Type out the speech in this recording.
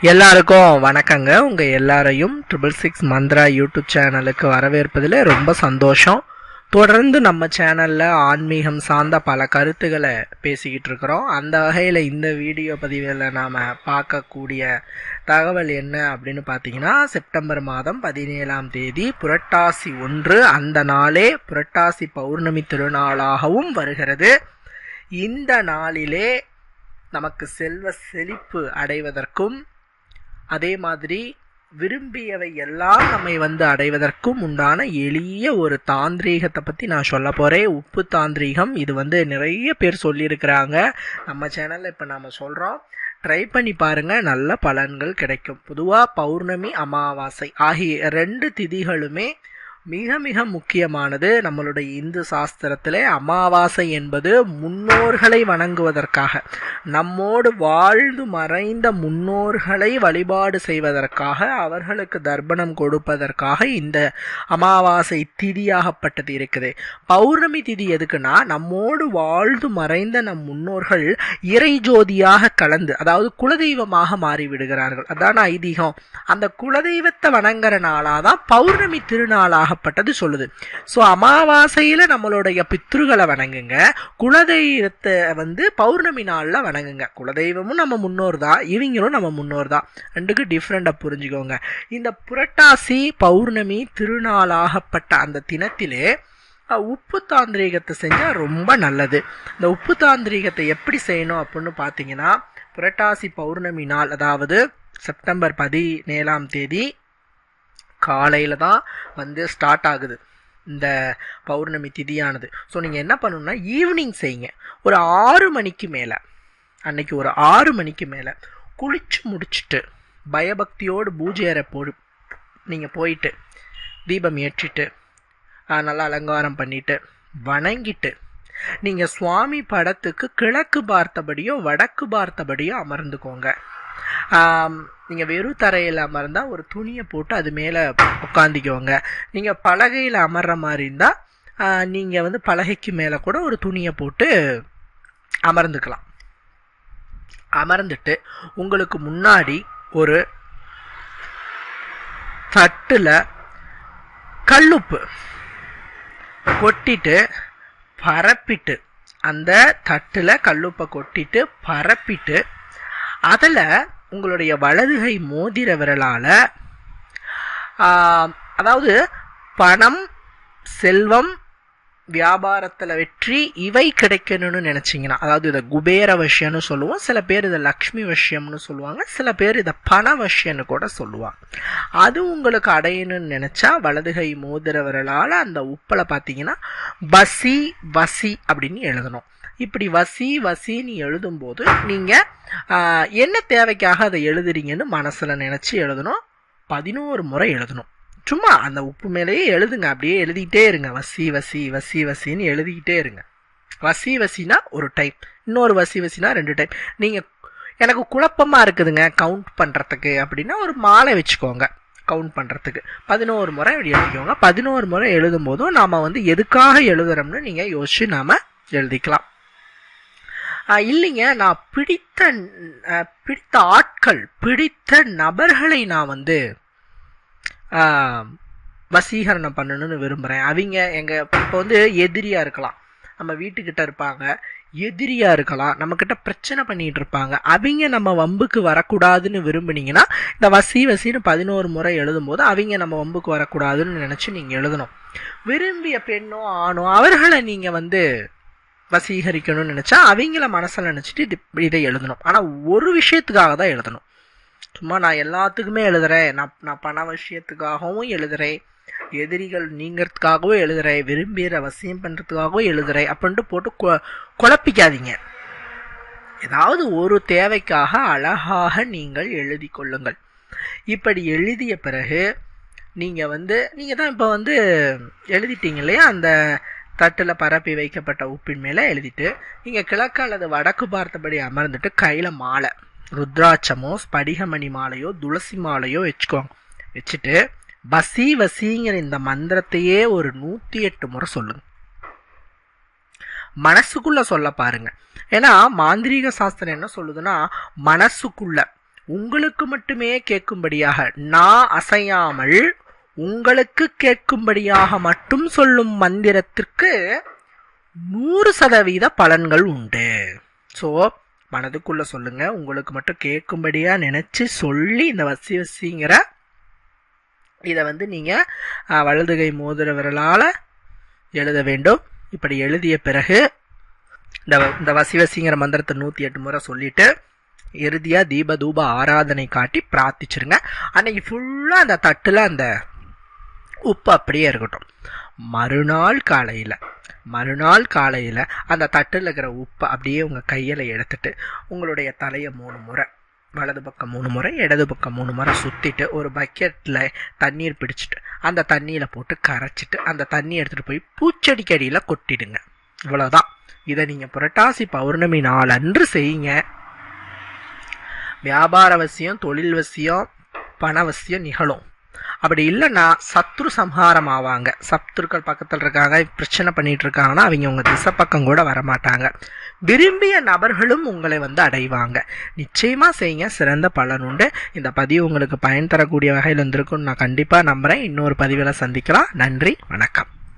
எல்லாருக்கும் வணக்கங்க. உங்கள் எல்லாரையும் ட்ரிபிள் சிக்ஸ் மந்த்ரா யூடியூப் சேனலுக்கு வரவேற்பதில் ரொம்ப சந்தோஷம். தொடர்ந்து நம்ம சேனலில் ஆன்மீகம் சார்ந்த பல கருத்துக்களை பேசிக்கிட்டு இருக்கிறோம். அந்த வகையில் இந்த வீடியோ பதிவில் நாம் பார்க்கக்கூடிய தகவல் என்ன அப்படின்னு பார்த்தீங்கன்னா செப்டம்பர் மாதம் பதினேழாம் தேதி புரட்டாசி ஒன்று அந்த நாளே புரட்டாசி பௌர்ணமி திருநாளாகவும் வருகிறது. இந்த நாளிலே நமக்கு செல்வ செழிப்பு அடைவதற்கும் அதே மாதிரி விரும்பியவை எல்லாம் நம்மை வந்து அடைவதற்கும் உண்டான எளிய ஒரு தாந்திரீகத்தை பற்றி நான் சொல்ல போகிறேன் உப்பு தாந்திரீகம் இது வந்து நிறைய பேர் சொல்லியிருக்கிறாங்க. நம்ம சேனலில் இப்போ நாம் சொல்கிறோம் ட்ரை பண்ணி பாருங்க நல்ல பலன்கள் கிடைக்கும். பொதுவாக பௌர்ணமி அமாவாசை ஆகிய ரெண்டு திதிகளுமே மிக மிக முக்கியமானது நம்மளுடைய இந்து சாஸ்திரத்திலே அமாவாசை என்பது முன்னோர்களை வணங்குவதற்காக நம்மோடு வாழ்ந்து மறைந்த முன்னோர்களை வழிபாடு செய்வதற்காக அவர்களுக்கு தர்ப்பணம் கொடுப்பதற்காக இந்த அமாவாசை திதியாகப்பட்டது இருக்குது. பௌர்ணமி திதி எதுக்குன்னா நம்மோடு வாழ்ந்து மறைந்த நம் முன்னோர்கள் இறை ஜோதியாக கலந்து அதாவது குலதெய்வமாக மாறிவிடுகிறார்கள். அதான் ஐதீகம். அந்த குலதெய்வத்தை வணங்குற நாளாக தான் பௌர்ணமி திருநாளாக ஆகப்பட்டது சொல்லுது. ஸோ அமாவாசையில் நம்மளுடைய பித்ருகளை வணங்குங்க. குலதெய்வத்தை வந்து பௌர்ணமி நாளில் வணங்குங்க. குலதெய்வமும் நம்ம முன்னோர் தான். இவங்களும் நம்ம முன்னோர் தான். ரெண்டுக்கு டிஃப்ரெண்ட்டாக புரிஞ்சுக்கோங்க. இந்த புரட்டாசி பௌர்ணமி திருநாளாகப்பட்ட அந்த தினத்திலே உப்பு தாந்திரீகத்தை செஞ்சால் ரொம்ப நல்லது. இந்த உப்பு தாந்திரீகத்தை எப்படி செய்யணும் அப்படின்னு பார்த்தீங்கன்னா புரட்டாசி பௌர்ணமி நாள் அதாவது செப்டம்பர் பதினேழாம் தேதி காலையில் தான் வந்து ஸ்டார்ட் ஆகுது. இந்த பௌர்ணமி திதியானது. ஸோ நீங்கள் என்ன பண்ணணும்னா ஈவினிங் செய்யுங்க ஒரு ஆறு மணிக்கு மேலே அன்னைக்கு ஒரு ஆறு மணிக்கு மேலே குளிச்சு முடிச்சுட்டு பயபக்தியோடு பூஜை அறை போ நீங்கள் போயிட்டு தீபம் ஏற்றிட்டு நல்லா அலங்காரம் பண்ணிட்டு வணங்கிட்டு நீங்கள் சுவாமி படத்துக்கு கிழக்கு பார்த்தபடியோ வடக்கு பார்த்தபடியோ அமர்ந்துக்கோங்க. நீங்கள் வெறும் தரையில் அமர்ந்தா ஒரு துணியை போட்டு அது மேலே உட்காந்துக்குவோங்க நீங்கள் பலகையில் அமர்ற மாதிரி இருந்தால் நீங்கள் வந்து பலகைக்கு மேலே கூட ஒரு துணியை போட்டு அமர்ந்துக்கலாம். அமர்ந்துட்டு உங்களுக்கு முன்னாடி ஒரு தட்டில் கல்லுப்பு கொட்டிட்டு பரப்பிட்டு அந்த தட்டில் கல்லுப்பை கொட்டிட்டு பரப்பிட்டு அதில் உங்களுடைய வலதுகை மோதிர விரலால் அதாவது பணம் செல்வம் வியாபாரத்தில் வெற்றி இவை கிடைக்கணும்னு நினச்சிங்கன்னா அதாவது இதை குபேர வஷ்யம்னு சொல்லுவோம் சில பேர் இதை லக்ஷ்மி வஷ்யம்னு சொல்லுவாங்க சில பேர் இதை பண வஷ்யம்னு கூட சொல்லுவாங்க. அது உங்களுக்கு அடையணும்னு நினச்சா வலதுகை மோதிரவர்களால் விரலால் அந்த உப்பில் பார்த்தீங்கன்னா பசி வசி அப்படின்னு எழுதணும். இப்படி வசி வசின்னு எழுதும்போது நீங்கள் என்ன தேவைக்காக அதை எழுதுறீங்கன்னு மனசில் நினச்சி எழுதணும். பதினோரு முறை எழுதணும். சும்மா அந்த உப்பு மேலேயே எழுதுங்க. அப்படியே எழுதிக்கிட்டே இருங்க. வசி வசி வசி வசின்னு எழுதிக்கிட்டே இருங்க. வசி வசினா ஒரு டைம் இன்னொரு வசி வசினா ரெண்டு டைம் நீங்கள் எனக்கு குழப்பமாக இருக்குதுங்க. கவுண்ட் பண்ணுறதுக்கு அப்படின்னா ஒரு மாலை வச்சுக்கோங்க. கவுண்ட் பண்ணுறதுக்கு பதினோரு முறை இப்படி எழுதிக்கோங்க. பதினோரு முறை எழுதும் போதும் நாம் வந்து எதுக்காக எழுதுறோம்னு நீங்கள் யோசிச்சு நாம் எழுதிக்கலாம். இல்லைங்க நான் பிடித்த பிடித்த ஆட்கள் பிடித்த நபர்களை நான் வந்து வசீகரணம் பண்ணணும்னு விரும்புகிறேன் அவங்க எங்கள் இப்போ வந்து எதிரியாக இருக்கலாம். நம்ம வீட்டுக்கிட்ட இருப்பாங்க எதிரியாக இருக்கலாம். நம்மக்கிட்ட பிரச்சனை பண்ணிகிட்டு இருப்பாங்க. அவங்க நம்ம வம்புக்கு வரக்கூடாதுன்னு விரும்புனீங்கன்னா இந்த வசி வசின்னு பதினோரு முறை எழுதும்போது அவங்க நம்ம வம்புக்கு வரக்கூடாதுன்னு நினச்சி நீங்கள் எழுதணும். விரும்பிய பெண்ணோ ஆணோ அவர்களை நீங்கள் வந்து வசீகரிக்கணும்னு நினச்சா அவங்கள மனசில் நினச்சிட்டு இது இதை எழுதணும். ஆனால் ஒரு விஷயத்துக்காக தான் எழுதணும். சும்மா நான் எல்லாத்துக்குமே எழுதுகிறேன் நான் நான் பண விஷயத்துக்காகவும் எழுதுகிறேன் எதிரிகள் நீங்கிறதுக்காகவும் எழுதுறேன். விரும்பிய வசியம் பண்ணுறதுக்காகவும் எழுதுகிறேன் அப்படின்ட்டு போட்டு கொ- குழப்பிக்காதீங்க. ஏதாவது ஒரு தேவைக்காக அழகாக நீங்கள் எழுதி கொள்ளுங்கள். இப்படி எழுதிய பிறகு நீங்கள் வந்து நீங்கள் தான் இப்போ வந்து எழுதிட்டீங்க இல்லையா? அந்த தட்டில் பரப்பி வைக்கப்பட்ட உப்பின் மேலே எழுதிட்டு நீங்கள் கிழக்கு அல்லது வடக்கு பார்த்தபடி அமர்ந்துட்டு கையில் மாலை. ருத்ராட்சமோ ஸ்படிகமணி மாலையோ துளசி மாலையோ வச்சுக்கோங்க. வச்சுட்டு பசி வசிங்கிற இந்த மந்திரத்தையே ஒரு நூற்றி எட்டு முறை சொல்லுங்க. மனசுக்குள்ள சொல்ல பாருங்க. ஏன்னா மாந்திரீக சாஸ்திரம் என்ன சொல்லுதுன்னா மனசுக்குள்ள உங்களுக்கு மட்டுமே கேட்கும்படியாக நான் அசையாமல் உங்களுக்கு கேட்கும்படியாக மட்டும் சொல்லும் மந்திரத்திற்கு நூறு சதவீத பலன்கள் உண்டு. ஸோ மனதுக்குள்ள சொல்லுங்க. உங்களுக்கு மட்டும் கேட்கும்படியா நினைச்சு சொல்லி இந்த வசி வசிங்கிற இதை வந்து நீங்கள் வலதுகை மோதிர விரலால் எழுத வேண்டும். இப்படி எழுதிய பிறகு இந்த இந்த வசி வசிங்கிற மந்திரத்தை நூற்றி எட்டு முறை சொல்லிட்டு இறுதியாக தீப தூப ஆராதனை காட்டி பிரார்த்திச்சிருங்க. அன்னைக்கு ஃபுல்லாக அந்த தட்டில் அந்த உப்பு அப்படியே இருக்கட்டும். மறுநாள் காலையில் மறுநாள் காலையில் அந்த தட்டில் இருக்கிற உப்பை அப்படியே உங்கள் கையில் எடுத்துட்டு உங்களுடைய தலையை மூணு முறை வலது பக்கம் மூணு முறை இடது பக்கம் மூணு முறை சுற்றிட்டு ஒரு பக்கெட்டில் தண்ணீர் பிடிச்சிட்டு அந்த தண்ணியில் போட்டு கரைச்சிட்டு அந்த தண்ணி எடுத்துகிட்டு போய் பூச்செடிக்கடியில் கொட்டிடுங்க. இவ்வளோதான் இதை நீங்கள் புரட்டாசி பௌர்ணமி நாள் அன்று செய்யுங்க. வியாபார வசியம் தொழில் வசியம் பண வசியம் நிகழும். அப்படி இல்லைன்னா சத்ரு சம்ஹாரம் ஆவாங்க சத்ருக்கள் பக்கத்தில் இருக்காங்க பிரச்சனை பண்ணிட்டு இருக்காங்கன்னா அவங்க உங்க திசை பக்கம் கூட வரமாட்டாங்க. விரும்பிய நபர்களும் உங்களை வந்து அடைவாங்க. நிச்சயமா செய்யுங்க சிறந்த பலன் உண்டு. இந்த பதிவு உங்களுக்கு பயன் தரக்கூடிய வகையில் இருந்திருக்கும்னு நான் கண்டிப்பாக நம்புகிறேன் இன்னொரு பதிவில் சந்திக்கலாம். நன்றி வணக்கம்.